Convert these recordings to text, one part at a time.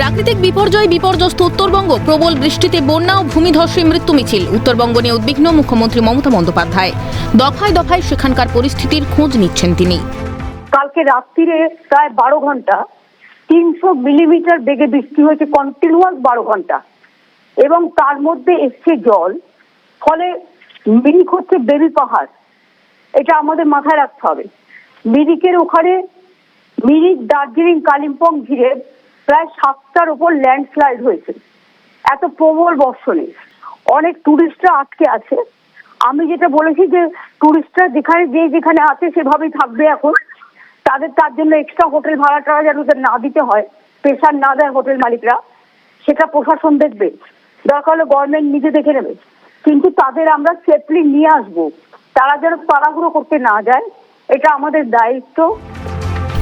প্রাকৃতিক বিপর্যয়, বিপর্যস্ত উত্তরবঙ্গ, প্রবল বৃষ্টিতে বন্যা ও ভূমিধসে মৃত্যু মিছিল। উত্তরবঙ্গ নিয়ে উদ্বিগ্ন মুখ্যমন্ত্রী মমতা বন্দ্যোপাধ্যায়। দফায় দফায় সেখানকার পরিস্থিতির খোঁজ নিচ্ছেন তিনি। কালকে রাত্রিরে প্রায় বারো ঘণ্টা তিনশো মিলিমিটার বেগে বৃষ্টি হয়েছে কন্টিনিউয়াস বারো ঘণ্টা। এবং তার মধ্যে এসছে জল, ফলে মিরিক হচ্ছে বেবি পাহাড়। এটা আমাদের মাথায় রাখতে হবে। মিরিকের ওখানে মিরিক, দার্জিলিং, কালিম্পং ঘিরে প্রায় সাতটার ওপর ল্যান্ডস্লাইড হয়েছে। এত প্রবল বর্ষণে। অনেক টুরিস্টরা আটকে আছে। আমি যেটা বলেছি যে, টুরিস্টরা যেখানে যে যেখানে আছে সেভাবেই থাকবে এখন। তাদের তার জন্য এক্সট্রা হোটেল ভাড়া টাড়া যেন না দিতে হয় প্রেশার না দেয় হোটেল মালিকরা, সেটা প্রশাসন দেখবে। দরকার হলে গভর্নমেন্ট নিজে দেখে নেবে। কিন্তু তাদের আমরা সেফলি নিয়ে আসব। তারা যেন তাড়াহুড়ো করতে না যায়, এটা আমাদের দায়িত্ব।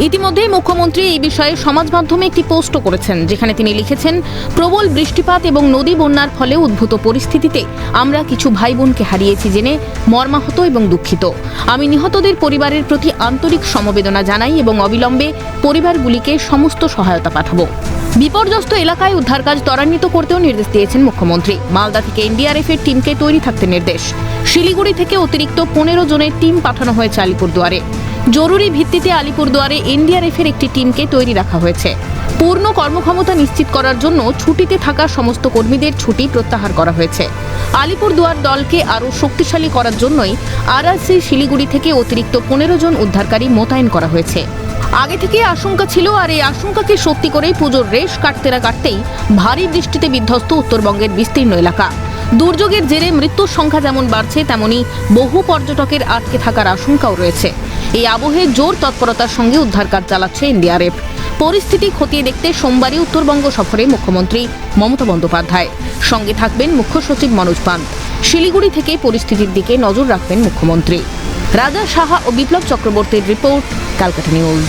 ইতিমধ্যেই মুখ্যমন্ত্রী এই বিষয়ে সমাজ মাধ্যমে একটি পোস্টও করেছেন, যেখানে তিনি লিখেছেন, প্রবল বৃষ্টিপাত এবং নদী বন্যার ফলে উদ্ভূত পরিস্থিতিতে আমরা কিছু ভাই বোনকে হারিয়েছি জেনে মর্মাহত এবং দুঃখিত। আমি নিহতদের পরিবারের প্রতি আন্তরিক সমবেদনা জানাই এবং অবিলম্বে পরিবারগুলিকে সমস্ত সহায়তা পাঠাবো। বিপর্যস্ত এলাকায় উদ্ধার কাজ ত্বরান্বিত করতেও নির্দেশ দিয়েছেন মুখ্যমন্ত্রী। মালদা থেকে এনডিআরএফ এর টিমকে তৈরি থাকতে নির্দেশ। শিলিগুড়ি থেকে অতিরিক্ত পনেরো জনের টিম পাঠানো হয়েছে আলিপুরদুয়ারে। জরুরি ভিত্তিতে আলিপুরদুয়ারে এনডিআরএফ এর একটি টিমকে তৈরি রাখা হয়েছে। পূর্ণ কর্মক্ষমতা নিশ্চিত করার জন্য ছুটিতে থাকা সমস্ত কর্মীদের ছুটি প্রত্যাহার করা হয়েছে। আলিপুরদুয়ার দলকে আরও শক্তিশালী করার জন্যই আরআরসি শিলিগুড়ি থেকে অতিরিক্ত পনেরো জন উদ্ধারকারী মোতায়েন করা হয়েছে। আগে থেকে আশঙ্কা ছিল আর এই আশঙ্কাকে সত্যি করেই পুজোর রেশ কাটতে না কাটতেই ভারী বৃষ্টিতে বিধ্বস্ত উত্তরবঙ্গের বিস্তীর্ণ এলাকা। দুর্যোগের জেরে মৃত্যুর সংখ্যা যেমন বাড়ছে, তেমনি বহু পর্যটকের আটকে থাকার আশঙ্কাও রয়েছে। এই আবহে জোর তৎপরতার সঙ্গে উদ্ধার কাজ চালাচ্ছে এনডিআরএফ পরিস্থিতি খতিয়ে দেখতে সোমবারই উত্তরবঙ্গ সফরে মুখ্যমন্ত্রী মমতা বন্দ্যোপাধ্যায়। সঙ্গে থাকবেন মুখ্য সচিব মনোজ পান। শিলিগুড়ি থেকে পরিস্থিতির দিকে নজর রাখবেন মুখ্যমন্ত্রী। রাজা সাহা ও বিপ্লব চক্রবর্তীর রিপোর্ট ক্যালকাটা নিউজ।